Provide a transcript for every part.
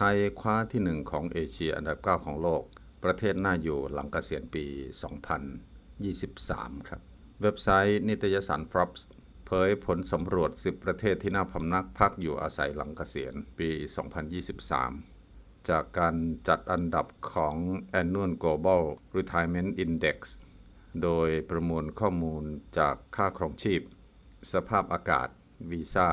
ไทยคว้าที่หนึ่งของเอเชียอันดับ 9 ของโลก ประเทศน่าอยู่หลังเกษียณปี 2023 ครับ เว็บไซต์นิตยสาร Forbes เผยผลสำรวจ 10 ประเทศที่น่าพำนักพักอยู่อาศัยหลังเกษียณปี 2023 จากการจัดอันดับของ Annual Global Retirement Index โดยประมวลข้อมูลจากค่าครองชีพ สภาพอากาศ วีซ่า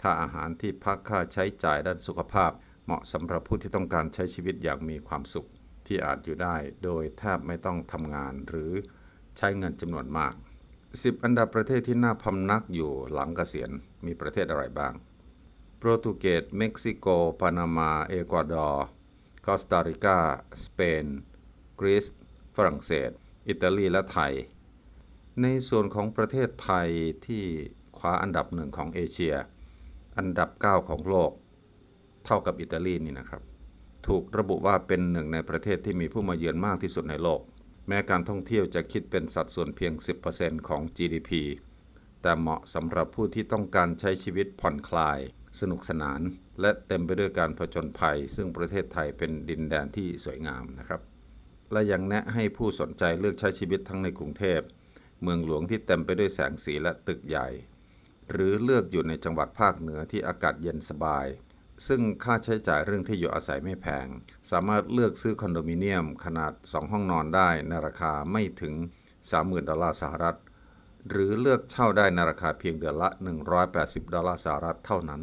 ค่าอาหารที่พักค่าใช้จ่ายด้านสุขภาพ เหมาะสำหรับผู้ที่ต้องการใช้ชีวิตอย่างมีความสุขที่อาจอยู่ได้โดยแทบไม่ต้องทำงานหรือใช้เงินจำนวนมาก 10 อันดับประเทศที่น่าพำนักอยู่หลังเกษียณมีประเทศอะไรบ้าง โปรตุเกส เม็กซิโก ปานามา เอกวาดอร์ คอสตาริกา สเปน กรีซ ฝรั่งเศส อิตาลี และไทย ในส่วนของประเทศไทยที่คว้าอันดับหนึ่งของเอเชีย อันดับ 9 ของโลก เท่ากับอิตาลีนี่นะครับ ถูกระบุว่าเป็นหนึ่งในประเทศที่มีผู้มาเยือนมากที่สุดในโลก แม้การท่องเที่ยวจะคิดเป็นสัดส่วนเพียง 10%ของ GDP แต่เหมาะสำหรับผู้ที่ต้องการใช้ชีวิตผ่อนคลาย สนุกสนาน และเต็มไปด้วยการผจญภัย ซึ่งประเทศไทยเป็นดินแดนที่สวยงามนะครับ และยังแนะให้ผู้สนใจเลือกใช้ชีวิตทั้งในกรุงเทพเมืองหลวงที่เต็มไปด้วยแสงสีและตึกใหญ่ หรือเลือกอยู่ในจังหวัดภาคเหนือที่อากาศเย็นสบาย ซึ่งค่าใช้จ่ายเรื่องที่อยู่อาศัยไม่แพง สามารถเลือกซื้อคอนโดมิเนียมขนาด 2 ห้องนอนได้ในราคาไม่ถึง 30,000 ดอลลาร์สหรัฐ หรือเลือกเช่าได้ในราคาเพียงเดือนละ 180 ดอลลาร์สหรัฐเท่านั้น